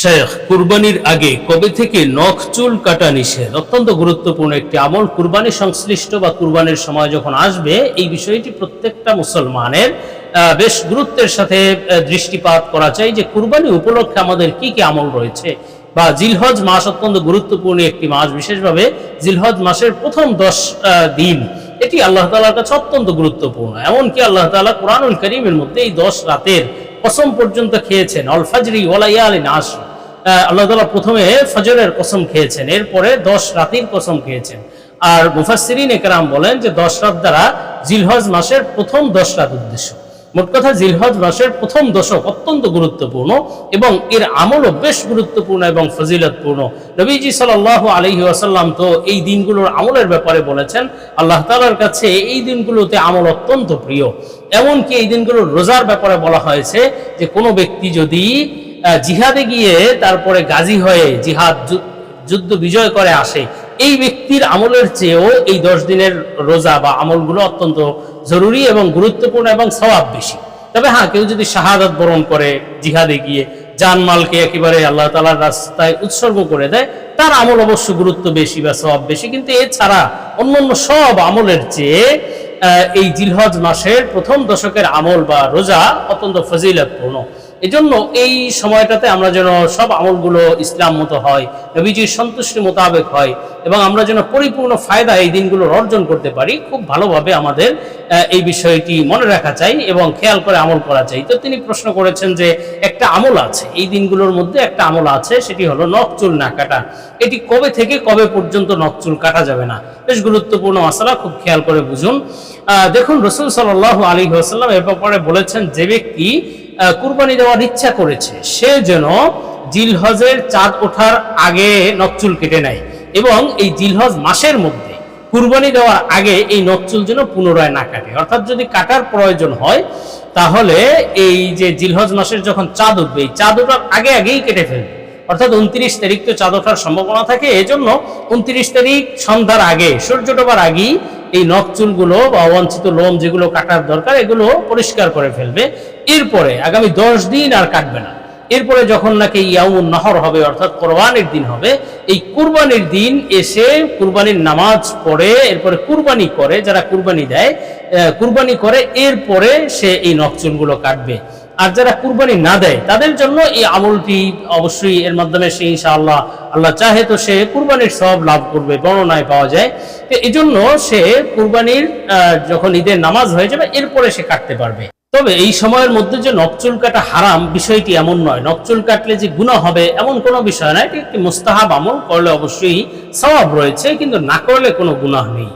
শেখ, কুরবানির আগে কবে থেকে নখ, চুল কাটা নিষেধ? অত্যন্ত গুরুত্বপূর্ণ একটি আমল। কুরবানি সংশ্লিষ্ট বা কুরবানির সময় যখন আসবে, এই বিষয়টি প্রত্যেকটা মুসলমানের বেশ গুরুত্বের সাথে দৃষ্টিপাত করা চাই যে কুরবানি উপলক্ষে আমাদের কি কি আমল রয়েছে। বা জিলহজ মাস অত্যন্ত গুরুত্বপূর্ণ একটি মাস, বিশেষভাবে জিলহজ মাসের প্রথম দশ দিন। এটি আল্লাহ তালার কাছে অত্যন্ত গুরুত্বপূর্ণ। এমনকি আল্লাহ তালা কোরআনুল করিমের মধ্যে এই দশ রাতের কসম পর্যন্ত খেয়েছেন, অল ফাজরি ওলাইয়ালিন আশ আল্লাহ তালা প্রথমে ফজরের কসম খেয়েছেন, এরপরে দশ রাতির কসম খেয়েছেন। আর মুফাসসিরিন একরাম বলেন যে দশ রাত দ্বারা জিলহজ মাসের প্রথম দশ রাত উদ্দেশ্য। মোট কথা জিলহজ মাসের প্রথম দশক অত্যন্ত গুরুত্বপূর্ণ এবং এর আমলও বেশ গুরুত্বপূর্ণ এবং ফজিলতপূর্ণ। নবীজি সাল আলহি আসাল্লাম তো এই দিনগুলোর আমলের ব্যাপারে বলেছেন, আল্লাহ তালার কাছে এই দিনগুলোতে আমল অত্যন্ত প্রিয়। এমনকি এই দিনগুলোর রোজার ব্যাপারে বলা হয়েছে যে কোনো ব্যক্তি যদি জিহাদে গিয়ে তারপরে গাজী হয়ে জিহাদ যুদ্ধ বিজয় করে আসে। এই ব্যক্তির আমলের চেয়েও এই দশ দিনের রোজা বা আমলগুলো অত্যন্ত জরুরি এবং গুরুত্বপূর্ণ এবং স্বভাব বেশি। তবে হ্যাঁ কেউ যদি শাহাদাত বরণ করে জিহাদে গিয়ে জানমালকে একেবারে আল্লাহ তালার রাস্তায় উৎসর্গ করে দেয়, তার আমল অবশ্য গুরুত্ব বেশি বা সওয়াব বেশি, কিন্তু এছাড়া অন্যান্য সব আমলের চেয়ে এই জিলহজ মাসের প্রথম দশকের আমল বা রোজা অত্যন্ত ফজিলতপূর্ণ। এজন্য এই সময়টাতে আমরা যেন সব আমলগুলো ইসলাম মতো হয়, নবীজির সন্তুষ্টি মোতাবেক হয় এবং আমরা যেন পরিপূর্ণ ফায়দা এই দিনগুলোর অর্জন করতে পারি, খুব ভালোভাবে আমাদের এই বিষয়টি মনে রাখা চাই এবং খেয়াল করে আমল করা চাই। তো তিনি প্রশ্ন করেছেন যে একটা আমল আছে, এই দিনগুলোর মধ্যে একটা আমল আছে, সেটি হলো নখ চুল না কাটা। এটি কবে থেকে কবে পর্যন্ত নখ চুল কাটা যাবে না? বেশ গুরুত্বপূর্ণ মশলা, খুব খেয়াল করে বুঝুন। দেখুন, রসুল সাল আলী আসাল্লাম এ ব্যাপারে বলেছেন, যে ব্যক্তি কুরবানি দেওয়ার ইচ্ছা করেছে, সে যেন জিলহজের চাঁদ ওঠার আগে নকচুল কেটে নেয় এবং এই জিলহজ মাসের মধ্যে কুরবানি দেওয়ার আগে এই নকচুল যেন পুনরায় না কাটে। অর্থাৎ যদি কাটার প্রয়োজন হয়, তাহলে এই যে জিলহজ মাসের যখন চাঁদ উঠবে, এই চাঁদ ওঠার আগে আগেই কেটে ফেলবে। অর্থাৎ উনত্রিশ তারিখ তো চাঁদ ওঠার সম্ভাবনা থাকে, এজন্য উনত্রিশ তারিখ সন্ধ্যার আগে, সূর্য ডোবার আগেই এই নখ চুলগুলো বা অবাঞ্ছিত লোম যেগুলো কাটার দরকার, এগুলো পরিষ্কার করে ফেলবে। এরপরে আগামী দশ দিন আর কাটবে না। এরপরে যখন নাকি ইয়ামুন নহর হবে, অর্থাৎ কোরবানির দিন হবে, এই কুরবানির দিন এসে কুরবানির নামাজ পড়ে, এরপরে কুরবানি করে, যারা কুরবানি দেয় কুরবানি করে, এরপরে সে এই নকচুলগুলো কাটবে। আর যারা কুরবানি না দেয়, তাদের জন্য এই আমলটি অবশ্যই এর মাধ্যমে সে ইনশাআল্লাহ আল্লাহ চাহে তো সে কুরবানির সব লাভ করবে বর্ণনায় পাওয়া যায়। তো এই জন্য সে কুরবানির যখন ঈদের নামাজ হয়ে যাবে, এরপরে সে কাটতে পারবে। তবে এই সময়ের মধ্যে যে নকচুল কাটা হারাম, বিষয়টি এমন নয়। নকচুল কাটলে যে গুণা হবে, এমন কোনো বিষয় নয়। এটি একটি মুস্তাহাব আমল, করলে অবশ্যই সওয়াব রয়েছে, কিন্তু না করলে কোনো গুনাহ নেই।